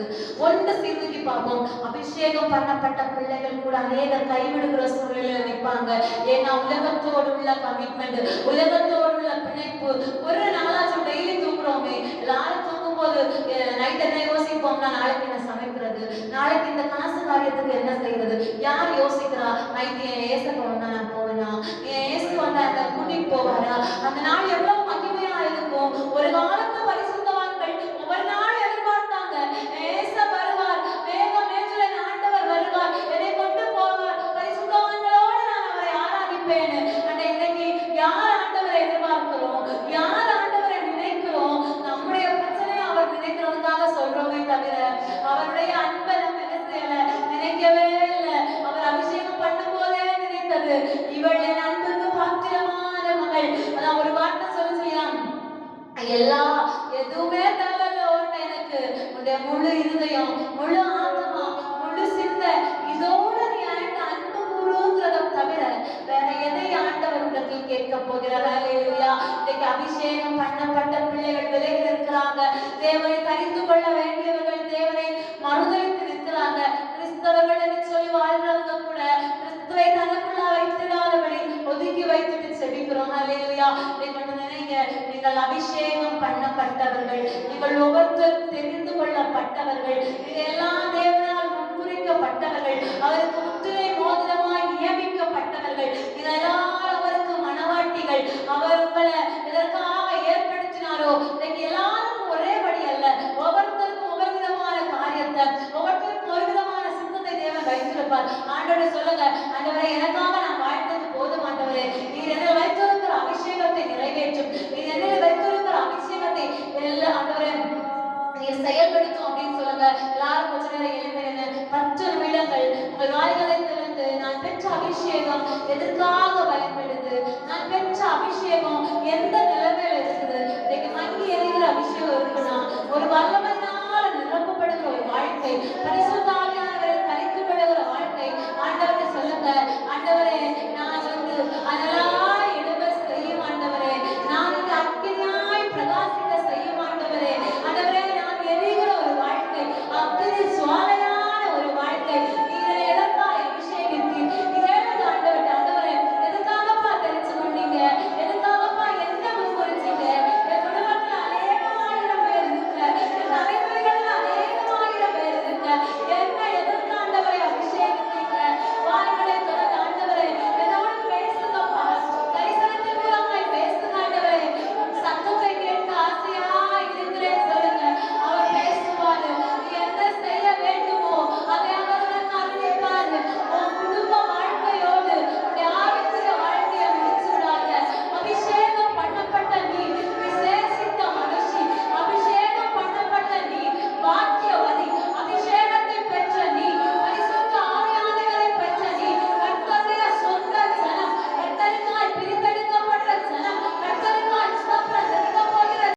நாளைக்கு ஒன்று சிந்திக்கு பார்ப்போம். அபிஷேகம் பண்ணப்பட்ட பிள்ளைகள் கூட அநேக கைவிடுகிற சூழ்நிலையில நிற்பாங்க. ஏன்னா உலகத்தோடு உள்ள கமிட்மெண்ட் உலகத்தோடு உள்ள பிணைப்பு. ஒரு நாளாச்சும் டெய்லி தூங்குறோமே. எல்லாரும் தூங்கும்போது நைட் என்ன யோசிப்போம்னா நாளைக்கு என்ன சமைக்கிறது? நாளைக்கு இந்த காசு காரியத்துக்கு என்ன செய்யறது யார் யோசிக்கிறா? நைட்டு என் ஏசக்க வந்தா நான் போவேனா? என் ஏசு வந்தா அந்த கூட்டிட்டு போவாரா? அந்த நாள் எவ்வளவு மகிமையா இருக்கும் ஒரு காலத்து பரிசுத்தவான்கள் ஒவ்வொரு நாள் எதிர்பார்த்தாங்க ஏச வருவார் வேக மேஜுல ஆண்டவர் வருவார் என்னை கொண்டு போவார் பரிசுத்தவான்களோடு நான் அவரை ஆராதிப்பேன் அண்ட் இன்னைக்கு யார் ஆண்டவரை எதிர்பார்க்கிறோம்? யார் ஆண்டவரை நினைக்கிறோம்? நம்முடைய பிரச்சனையை அவர் நினைக்கிறதுக்காக சொல்றோமே தவிர அவருடைய அன்பை நம்ம என்ன செய்யல? நினைக்கவே இல்லை. அவர் அபிஷேகம் பண்ணும் போதே நினைத்தது. இவள் என் அன்புக்கு பாத்திரமான மகள். அதான் ஒரு வார்த்தை செய்யலாம் எல்லா எதுவுமே தேவையில்ல ஒன்று எனக்கு. முழு இருதயம் முழு அபிஷேகம் பண்ணப்பட்ட பிள்ளைகள் விலகி இருக்கிறாங்க தேவனை தரித்து கொள்ள வேண்டியவர்கள் தேவனை மறுதலித்து நிற்கிறாங்க. கிறிஸ்தவர்கள் என்று சொல்லி வாழ்றவங்க கூட கிறிஸ்துவை தனக்குள்ள வைத்திடாதபடி ஒதுக்கி வைத்துட்டு செபிக்கிறோம். அல்லையா இன்னைக்கு ஒன்று நினைங்க. நீங்கள் அபிஷேகம் பண்ணப்பட்டவர்கள் நீங்கள் ஒவ்வொருத்தர் தெரிந்து கொள்ளப்பட்டவர்கள் நீங்கள் எல்லா தேவனால் முன்குறிக்கப்பட்டவர்கள் அவர் காரியம் எதற்காக பயன்படுது? நான் பெற்ற அபிஷேகம் எந்த நிலைமையில இருக்குது? இன்னைக்கு மங்கி எறிகிற அபிஷேகம் இருக்குன்னா ஒரு வல்லமை